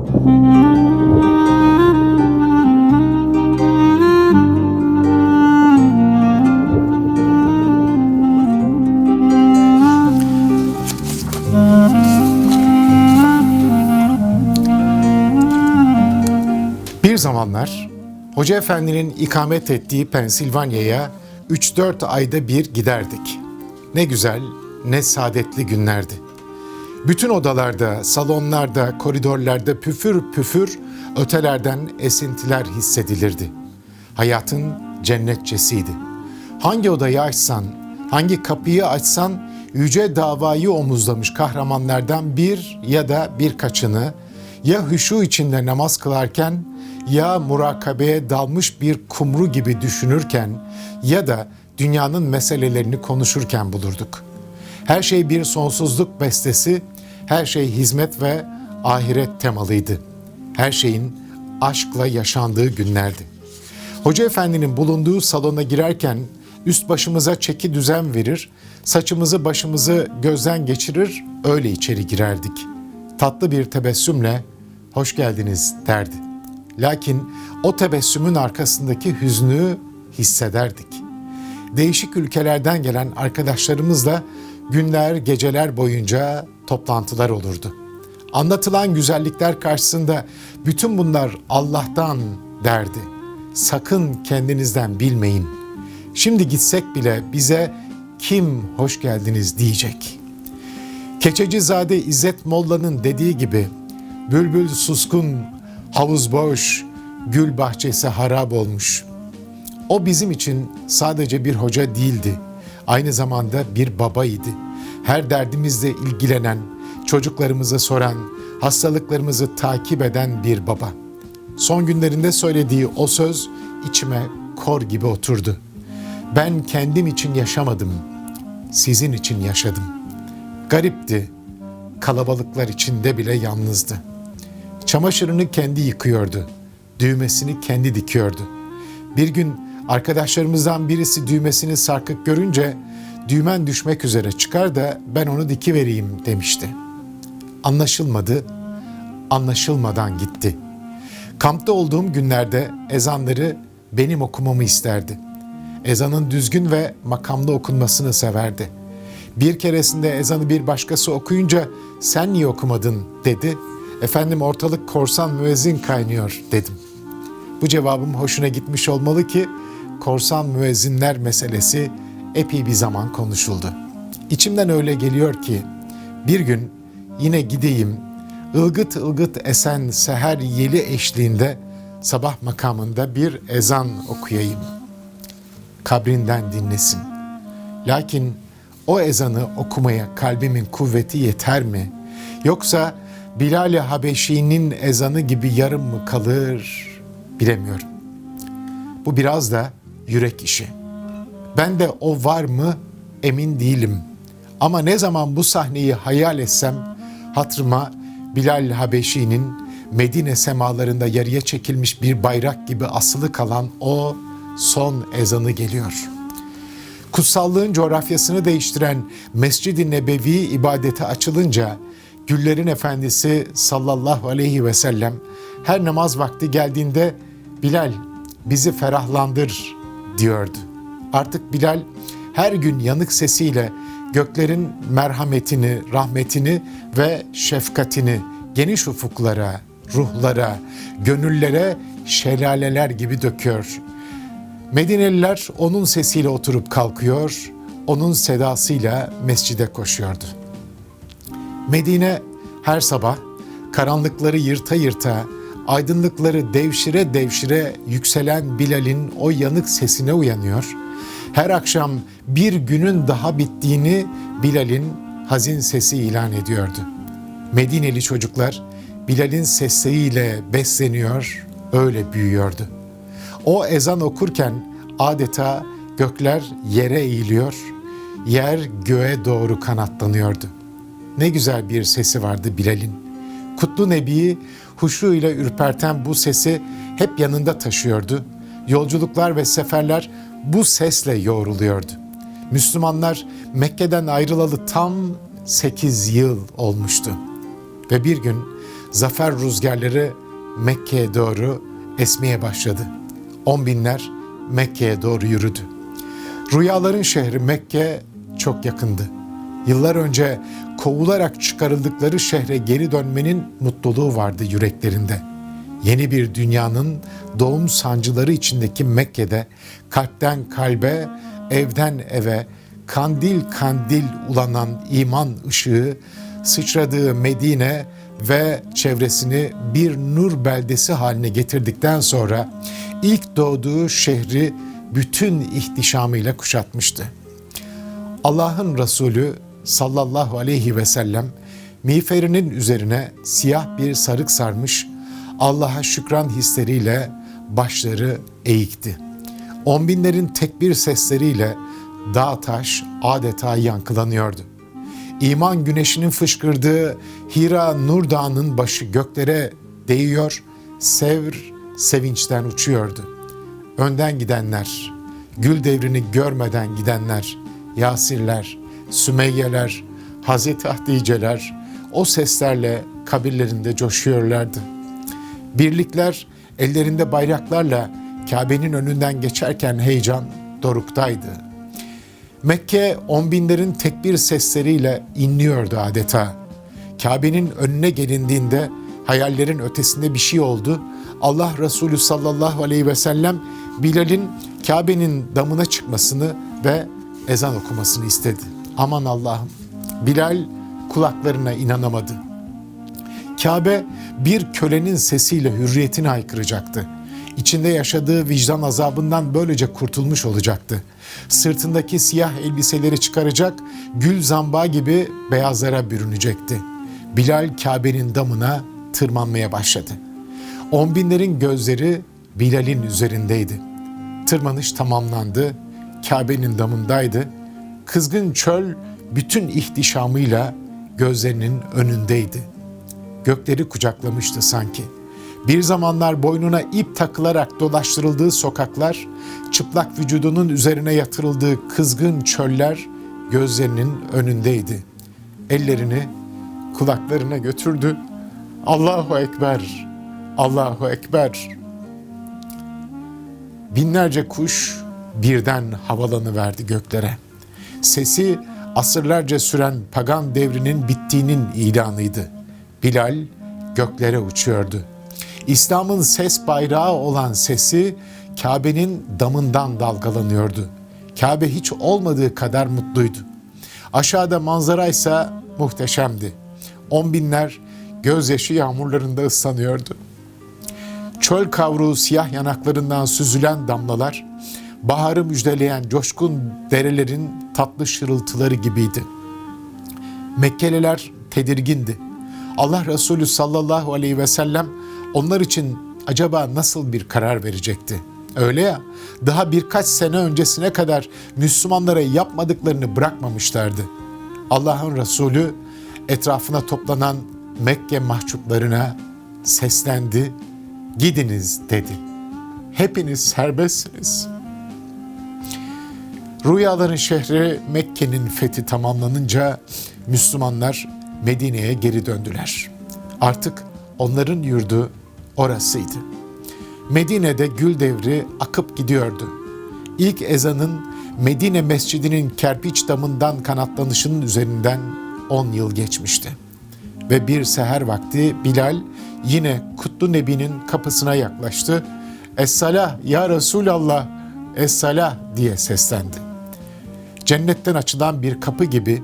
Bir zamanlar Hoca Efendi'nin ikamet ettiği Pensilvanya'ya 3-4 ayda bir giderdik. Ne güzel, ne saadetli günlerdi. Bütün odalarda, salonlarda, koridorlarda püfür püfür ötelerden esintiler hissedilirdi. Hayatın cennetçesiydi. Hangi odayı açsan, hangi kapıyı açsan yüce davayı omuzlamış kahramanlardan bir ya da birkaçını ya hüşu içinde namaz kılarken ya murakabeye dalmış bir kumru gibi düşünürken ya da dünyanın meselelerini konuşurken bulurduk. Her şey bir sonsuzluk bestesi, her şey hizmet ve ahiret temalıydı. Her şeyin aşkla yaşandığı günlerdi. Hoca Efendi'nin bulunduğu salona girerken üst başımıza çeki düzen verir, saçımızı başımızı gözden geçirir, öyle içeri girerdik. Tatlı bir tebessümle hoş geldiniz derdi. Lakin o tebessümün arkasındaki hüznü hissederdik. Değişik ülkelerden gelen arkadaşlarımızla günler, geceler boyunca toplantılar olurdu. Anlatılan güzellikler karşısında bütün bunlar Allah'tan derdi. Sakın kendinizden bilmeyin. Şimdi gitsek bile bize kim hoş geldiniz diyecek. Keçecizade İzzet Molla'nın dediği gibi bülbül suskun, havuz boş, gül bahçesi harap olmuş. O bizim için sadece bir hoca değildi. Aynı zamanda bir babaydı. Her derdimizle ilgilenen, çocuklarımızı soran, hastalıklarımızı takip eden bir baba. Son günlerinde söylediği o söz içime kor gibi oturdu. Ben kendim için yaşamadım, sizin için yaşadım. Garipti, kalabalıklar içinde bile yalnızdı. Çamaşırını kendi yıkıyordu, düğmesini kendi dikiyordu. Bir gün arkadaşlarımızdan birisi düğmesini sarkık görünce düğmen düşmek üzere çıkar da ben onu dikivereyim demişti. Anlaşılmadı, anlaşılmadan gitti. Kampta olduğum günlerde ezanları benim okumamı isterdi. Ezanın düzgün ve makamlı okunmasını severdi. Bir keresinde ezanı bir başkası okuyunca sen niye okumadın dedi. Efendim ortalık korsan müezzin kaynıyor dedim. Bu cevabım hoşuna gitmiş olmalı ki korsan müezzinler meselesi epey bir zaman konuşuldu. İçimden öyle geliyor ki bir gün yine gideyim ılgıt ılgıt esen seher yeli eşliğinde sabah makamında bir ezan okuyayım. Kabrinden dinlesin. Lakin o ezanı okumaya kalbimin kuvveti yeter mi? Yoksa Bilal-i Habeşi'nin ezanı gibi yarım mı kalır bilemiyorum. Bu biraz da yürek işi. Ben de o var mı emin değilim. Ama ne zaman bu sahneyi hayal etsem hatırıma Bilal Habeşi'nin Medine semalarında yarıya çekilmiş bir bayrak gibi asılı kalan o son ezanı geliyor. Kutsallığın coğrafyasını değiştiren Mescid-i Nebevi ibadete açılınca Güllerin Efendisi sallallahu aleyhi ve sellem her namaz vakti geldiğinde Bilal bizi ferahlandır diyordu. Artık Bilal her gün yanık sesiyle göklerin merhametini, rahmetini ve şefkatini geniş ufuklara, ruhlara, gönüllere şelaleler gibi döküyor. Medineliler onun sesiyle oturup kalkıyor, onun sedasıyla mescide koşuyordu. Medine her sabah karanlıkları yırta yırta, aydınlıkları devşire devşire yükselen Bilal'in o yanık sesine uyanıyor. Her akşam bir günün daha bittiğini Bilal'in hazin sesi ilan ediyordu. Medineli çocuklar Bilal'in sesiyle besleniyor, öyle büyüyordu. O ezan okurken adeta gökler yere eğiliyor, yer göğe doğru kanatlanıyordu. Ne güzel bir sesi vardı Bilal'in. Kutlu Nebi'yi huşu ile ürperten bu sesi hep yanında taşıyordu. Yolculuklar ve seferler bu sesle yoğruluyordu. Müslümanlar Mekke'den ayrılalı tam 8 yıl olmuştu. Ve bir gün zafer rüzgarları Mekke'ye doğru esmeye başladı. On binler Mekke'ye doğru yürüdü. Rüyaların şehri Mekke çok yakındı. Yıllar önce kovularak çıkarıldıkları şehre geri dönmenin mutluluğu vardı yüreklerinde. Yeni bir dünyanın doğum sancıları içindeki Mekke'de kalpten kalbe, evden eve, kandil kandil ulanan iman ışığı sıçradığı Medine ve çevresini bir nur beldesi haline getirdikten sonra ilk doğduğu şehri bütün ihtişamıyla kuşatmıştı. Allah'ın Resulü sallallahu aleyhi ve sellem miğferinin üzerine siyah bir sarık sarmış, Allah'a şükran hisleriyle başları eğikti. On binlerin tekbir sesleriyle dağ taş adeta yankılanıyordu. İman güneşinin fışkırdığı Hira Nur Dağı'nın başı göklere değiyor, sevr sevinçten uçuyordu. Önden gidenler, gül devrini görmeden gidenler, Yasirler, Sümeyyeler, Hazreti Haticeler o seslerle kabirlerinde coşuyorlardı. Birlikler ellerinde bayraklarla Kabe'nin önünden geçerken heyecan doruktaydı. Mekke on binlerin tekbir sesleriyle inliyordu adeta. Kabe'nin önüne gelindiğinde hayallerin ötesinde bir şey oldu. Allah Resulü sallallahu aleyhi ve sellem Bilal'in Kabe'nin damına çıkmasını ve ezan okumasını istedi. Aman Allah'ım. Bilal kulaklarına inanamadı. Kabe bir kölenin sesiyle hürriyetini haykıracaktı. İçinde yaşadığı vicdan azabından böylece kurtulmuş olacaktı. Sırtındaki siyah elbiseleri çıkaracak, gül zambağı gibi beyazlara bürünecekti. Bilal Kabe'nin damına tırmanmaya başladı. On binlerin gözleri Bilal'in üzerindeydi. Tırmanış tamamlandı, Kabe'nin damındaydı. Kızgın çöl bütün ihtişamıyla gözlerinin önündeydi. Gökleri kucaklamıştı sanki. Bir zamanlar boynuna ip takılarak dolaştırıldığı sokaklar, çıplak vücudunun üzerine yatırıldığı kızgın çöller gözlerinin önündeydi. Ellerini kulaklarına götürdü. Allahu Ekber, Allahu Ekber. Binlerce kuş birden havalanıverdi göklere. Sesi asırlarca süren pagan devrinin bittiğinin ilanıydı. Bilal göklere uçuyordu. İslam'ın ses bayrağı olan sesi Kabe'nin damından dalgalanıyordu. Kabe hiç olmadığı kadar mutluydu. Aşağıda manzara ise muhteşemdi. On binler gözyaşı yağmurlarında ıslanıyordu. Çöl kavruğu siyah yanaklarından süzülen damlalar, baharı müjdeleyen coşkun derelerin tatlı şırıltıları gibiydi. Mekkeliler tedirgindi. Allah Resulü sallallahu aleyhi ve sellem onlar için acaba nasıl bir karar verecekti? Öyle ya, daha birkaç sene öncesine kadar Müslümanlara yapmadıklarını bırakmamışlardı. Allah'ın Resulü etrafına toplanan Mekke mahcuplarına seslendi, gidiniz dedi. Hepiniz serbestsiniz. Rüyaların şehri Mekke'nin fethi tamamlanınca Müslümanlar Medine'ye geri döndüler. Artık onların yurdu orasıydı. Medine'de gül devri akıp gidiyordu. İlk ezanın Medine Mescidi'nin kerpiç damından kanatlanışının üzerinden 10 yıl geçmişti. Ve bir seher vakti Bilal yine Kutlu Nebi'nin kapısına yaklaştı. Es-salah ya Resulallah, es-salah diye seslendi. Cennetten açılan bir kapı gibi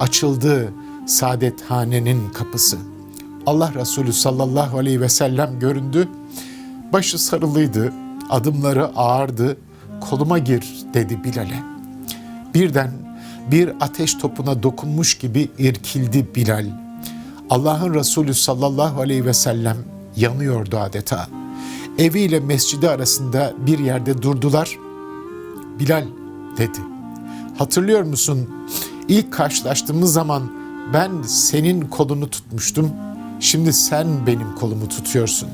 açıldı saadethanenin kapısı. Allah Resulü sallallahu aleyhi ve sellem göründü. Başı sarılıydı, adımları ağırdı. Koluma gir dedi Bilal'e. Birden bir ateş topuna dokunmuş gibi irkildi Bilal. Allah'ın Resulü sallallahu aleyhi ve sellem yanıyordu adeta. Eviyle mescidi arasında bir yerde durdular. Bilal dedi. Hatırlıyor musun? İlk karşılaştığımız zaman ben senin kolunu tutmuştum. Şimdi sen benim kolumu tutuyorsun.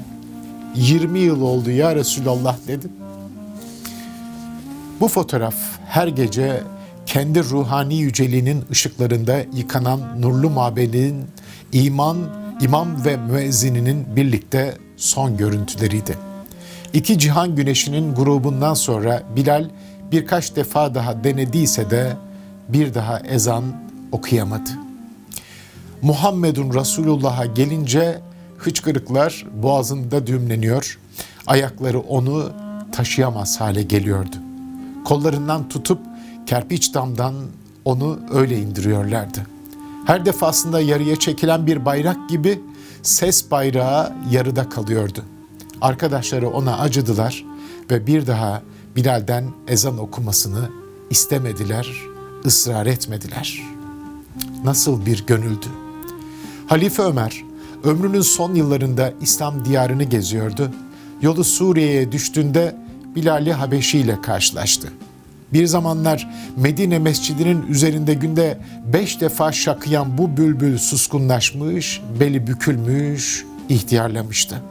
20 yıl oldu ya Resulallah dedi. Bu fotoğraf her gece kendi ruhani yüceliğinin ışıklarında yıkanan nurlu mabedin iman, imam ve müezzininin birlikte son görüntüleriydi. İki cihan güneşinin grubundan sonra Bilal birkaç defa daha denediyse de bir daha ezan okuyamadı. Muhammedun Resulullah'a gelince hıçkırıklar boğazında düğümleniyor, ayakları onu taşıyamaz hale geliyordu. Kollarından tutup kerpiç damdan onu öyle indiriyorlardı. Her defasında yarıya çekilen bir bayrak gibi ses bayrağı yarıda kalıyordu. Arkadaşları ona acıdılar ve bir daha Bilal'den ezan okumasını istemediler, ısrar etmediler. Nasıl bir gönüldü. Halife Ömer ömrünün son yıllarında İslam diyarını geziyordu. Yolu Suriye'ye düştüğünde Bilal-i Habeşi ile karşılaştı. Bir zamanlar Medine Mescidi'nin üzerinde günde beş defa şakıyan bu bülbül suskunlaşmış, beli bükülmüş, ihtiyarlamıştı.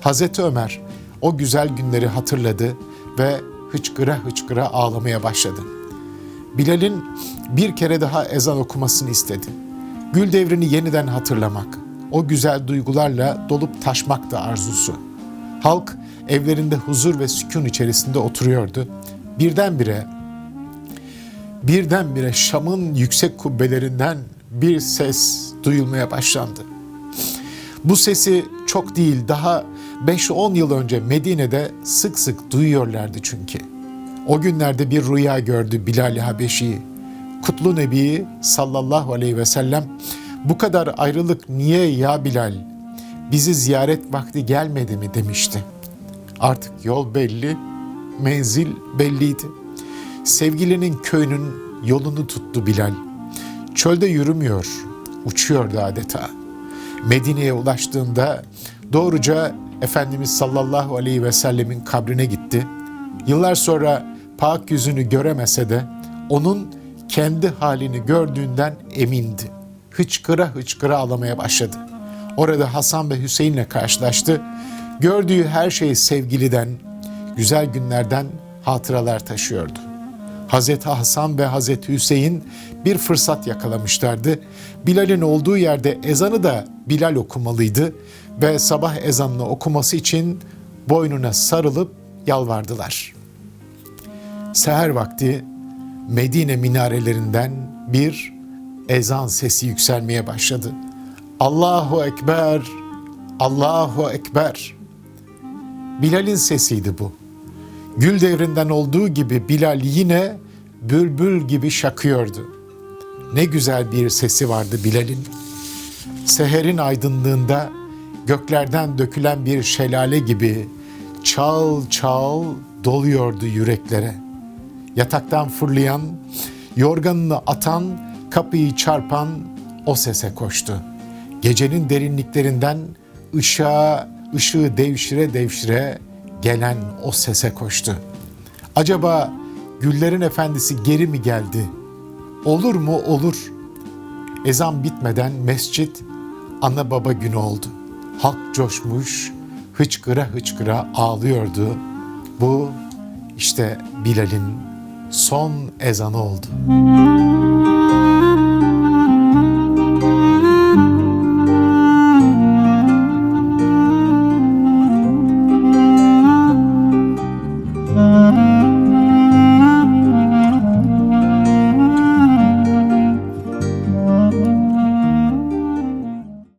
Hazreti Ömer o güzel günleri hatırladı ve hıçkıra hıçkıra ağlamaya başladı. Bilal'in bir kere daha ezan okumasını istedi. Gül devrini yeniden hatırlamak, o güzel duygularla dolup taşmak da arzusu. Halk evlerinde huzur ve sükun içerisinde oturuyordu. Birdenbire, birdenbire Şam'ın yüksek kubbelerinden bir ses duyulmaya başlandı. Bu sesi çok değil daha 5-10 yıl önce Medine'de sık sık duyuyorlardı çünkü. O günlerde bir rüya gördü Bilal-i Habeşi. Kutlu Nebi sallallahu aleyhi ve sellem bu kadar ayrılık niye ya Bilal? Bizi ziyaret vakti gelmedi mi demişti. Artık yol belli, menzil belliydi. Sevgilinin köyünün yolunu tuttu Bilal. Çölde yürümüyor, uçuyordu adeta. Medine'ye ulaştığında doğruca Efendimiz sallallahu aleyhi ve sellemin kabrine gitti. Yıllar sonra pak yüzünü göremese de onun kendi halini gördüğünden emindi. Hıçkıra hıçkıra ağlamaya başladı. Orada Hasan ve Hüseyin'le karşılaştı. Gördüğü her şey sevgiliden, güzel günlerden hatıralar taşıyordu. Hazreti Hasan ve Hazreti Hüseyin bir fırsat yakalamışlardı. Bilal'in olduğu yerde ezanı da Bilal okumalıydı ve sabah ezanını okuması için boynuna sarılıp yalvardılar. Seher vakti Medine minarelerinden bir ezan sesi yükselmeye başladı. Allahu Ekber, Allahu Ekber. Bilal'in sesiydi bu. Gül devrinden olduğu gibi Bilal yine bülbül gibi şakıyordu. Ne güzel bir sesi vardı Bilal'in. Seherin aydınlığında göklerden dökülen bir şelale gibi çal çal doluyordu yüreklere. Yataktan fırlayan, yorganını atan, kapıyı çarpan o sese koştu. Gecenin derinliklerinden ışığa, ışığı devşire devşire gelen o sese koştu. Acaba güllerin efendisi geri mi geldi? Olur mu olur. Ezan bitmeden mescit ana baba günü oldu. Halk coşmuş, hıçkıra hıçkıra ağlıyordu. Bu işte Bilal'in son ezanı oldu.